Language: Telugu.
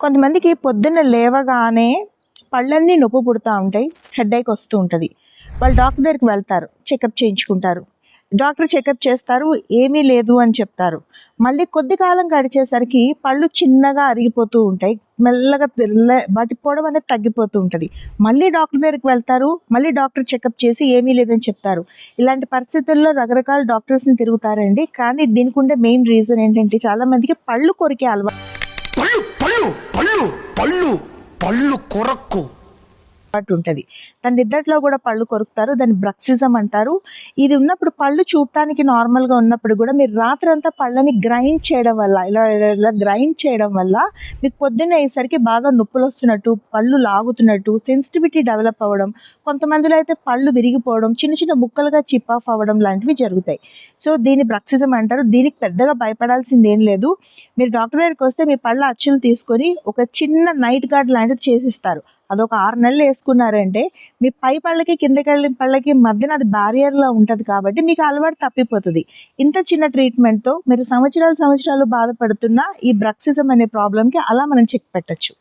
కొంతమందికి పొద్దున్న లేవగానే పళ్ళన్నీ నొప్పి పుడుతూ ఉంటాయి హెడ్ఏక్ వస్తూ ఉంటుంది. వాళ్ళు డాక్టర్ దగ్గరికి వెళ్తారు చెకప్ చేయించుకుంటారు. డాక్టర్ చెకప్ చేస్తారు ఏమీ లేదు అని చెప్తారు. మళ్ళీ కొద్ది కాలం గడిచేసరికి పళ్ళు చిన్నగా అరిగిపోతూ ఉంటాయి మెల్లగా తెల్ల వాటి పొడవు అనేది తగ్గిపోతూ ఉంటుంది. మళ్ళీ డాక్టర్ దగ్గరికి వెళ్తారు మళ్ళీ డాక్టర్ చెకప్ చేసి ఏమీ లేదని చెప్తారు. ఇలాంటి పరిస్థితుల్లో రకరకాల డాక్టర్స్ని తిరుగుతారండి. కానీ దీనికి ఉండే మెయిన్ రీజన్ ఏంటంటే చాలామందికి పళ్ళు కొరికే అలవాటు పళ్ళు పళ్ళు కొరకు. కొరక్కు అలవాటు ఉంటుంది. దాని నిద్దట్లో కూడా పళ్ళు కొరుకుతారు దాన్ని బ్రక్సిజం అంటారు. ఇది ఉన్నప్పుడు పళ్ళు చూడటానికి నార్మల్గా ఉన్నప్పుడు కూడా మీరు రాత్రి అంతా పళ్ళని గ్రైండ్ చేయడం వల్ల ఇలా ఇలా- ఇలా గ్రైండ్ చేయడం వల్ల మీకు పొద్దున్న అయ్యేసరికి బాగా నొప్పులు వస్తున్నట్టు పళ్ళు లాగుతున్నట్టు సెన్సిటివిటీ డెవలప్ అవ్వడం కొంతమందిలో అయితే పళ్ళు విరిగిపోవడం చిన్న చిన్న ముక్కలుగా చిప్ ఆఫ్ అవ్వడం లాంటివి జరుగుతాయి. సో దీన్ని బ్రక్సిజం అంటారు. దీనికి పెద్దగా భయపడాల్సింది ఏం లేదు. మీరు డాక్టర్ దగ్గరికి వస్తే మీ పళ్ళ అచ్చులు తీసుకొని ఒక చిన్న నైట్ గార్డ్ లాంటిది చేసిస్తారు. అదొక ఆరు నెలలు వేసుకున్నారంటే మీ పై పళ్ళకి కిందకి పళ్ళకి మధ్యన అది బ్యారియర్లో ఉంటుంది కాబట్టి మీకు అలవాటు తప్పిపోతుంది. ఇంత చిన్న ట్రీట్మెంట్తో మీరు సంవత్సరాలు సంవత్సరాలు బాధపడుతున్న ఈ బ్రక్సిజం అనే ప్రాబ్లంకి అలా మనం చెక్ పెట్టచ్చు.